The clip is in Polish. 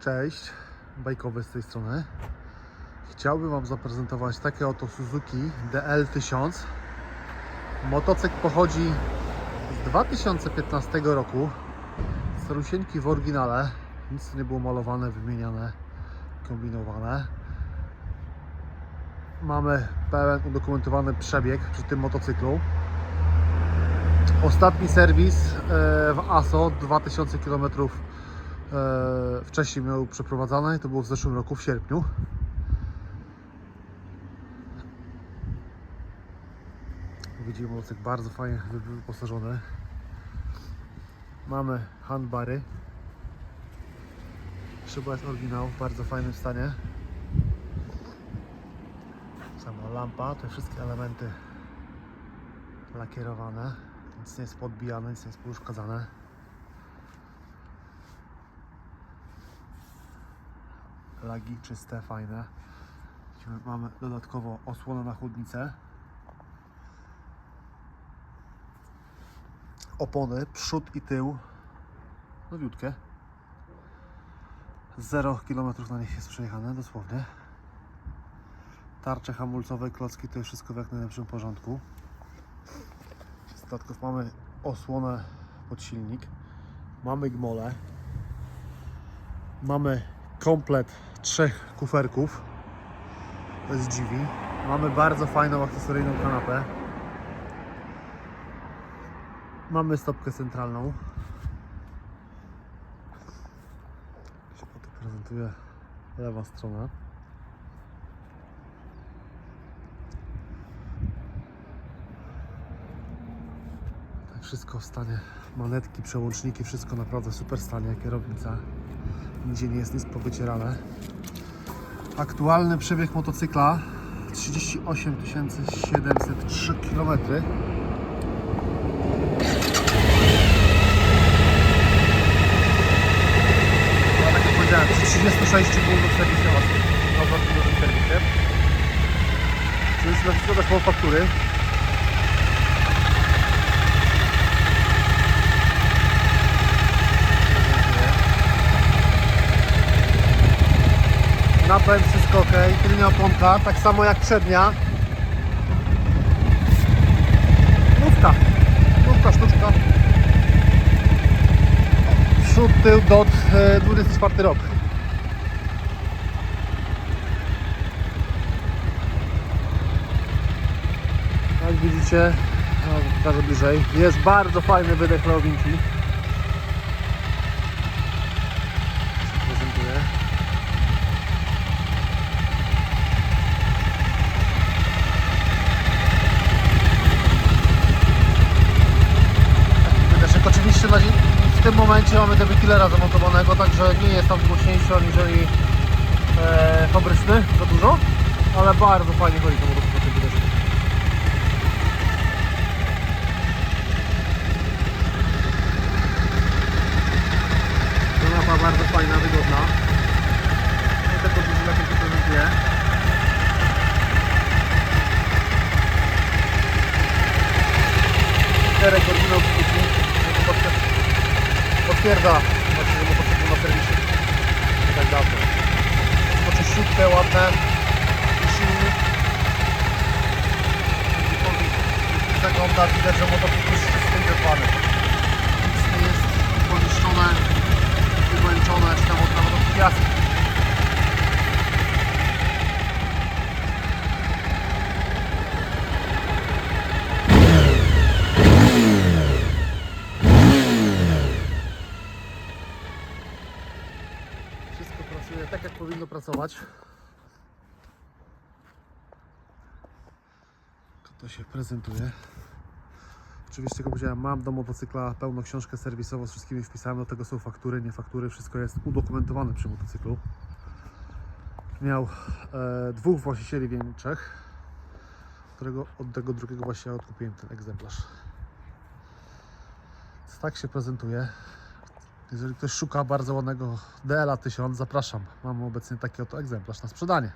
Cześć, bajkowy z tej strony. Chciałbym Wam zaprezentować takie oto Suzuki DL1000. Motocykl pochodzi z 2015 roku. Starusieńki w oryginale. Nic nie było malowane, wymieniane, kombinowane. Mamy pełen udokumentowany przebieg przy tym motocyklu. Ostatni serwis e, w ASO 2000 km wcześniej miał przeprowadzane, to było w zeszłym roku, w sierpniu. Widzimy motocykl bardzo fajnie wy- wyposażony. Mamy handbary. Szyba jest oryginał w bardzo fajnym stanie. Sama lampa, te wszystkie elementy lakierowane. Nic nie jest podbijane, nic nie jest pouszkadzane. Lagi czyste, fajne. Mamy dodatkowo osłonę na chłodnicę. Opony, przód i tył. Nowiutkie. 0 km na nich jest przejechane, dosłownie. Tarcze hamulcowe, klocki, to jest wszystko w jak najlepszym porządku. Z dodatków mamy osłonę pod silnik. Mamy gmole. Mamy komplet trzech kuferków. To jest dziwi. Mamy bardzo fajną akcesoryjną kanapę. Mamy stopkę centralną. Się to prezentuje lewa strona. Tak wszystko w stanie. Manetki, przełączniki, wszystko naprawdę w super stanie. Kierownica. Nigdzie nie jest nic powycierane. Aktualny przebieg motocykla 38 703 km. Tak jak powiedziałem, przy 36 punktów serwisowa na bardzo dużym serwisie. Czyli na też są faktury. Napęd wszystko ok, tylnia oponka, tak samo jak przednia. Nówka, nówka sztuczka. Przód, tył, dot, e, 24 rok. Jak widzicie, no, bliżej, jest bardzo fajny wydech lewinki. Na, dzie- w tym momencie mamy tego killera zamontowanego, także nie jest tam głośniejszy aniżeli e, fabryczny za dużo, ale bardzo fajnie chodzi to motocykl na tym bardzo fajna, wygodna. No tego dużo lepiej się prezentuje. Czterech oryginał Suzuki. No to potwier- Potwierdza właśnie, że motocykl na serwisie. Nie tak dawno. Wszystko czyściutkie, ładne. I silnik. Gdziekolwiek zagląda, widać, że motocykl jest dbany. Nic nie jest poniszczone, wykończone, czy tam od nawet od piasku. Wszystko pracuje tak, jak powinno pracować. To się prezentuje. Oczywiście, jak powiedziałem, mam do motocykla pełną książkę serwisową z wszystkimi wpisałem. Do tego są faktury, nie faktury. Wszystko jest udokumentowane przy motocyklu. Miał e, dwóch właścicieli w Niemczech, którego od tego drugiego właśnie odkupiłem ten egzemplarz. Więc tak się prezentuje. Jeżeli ktoś szuka bardzo ładnego DLA 1000, zapraszam. Mamy obecnie taki oto egzemplarz na sprzedanie.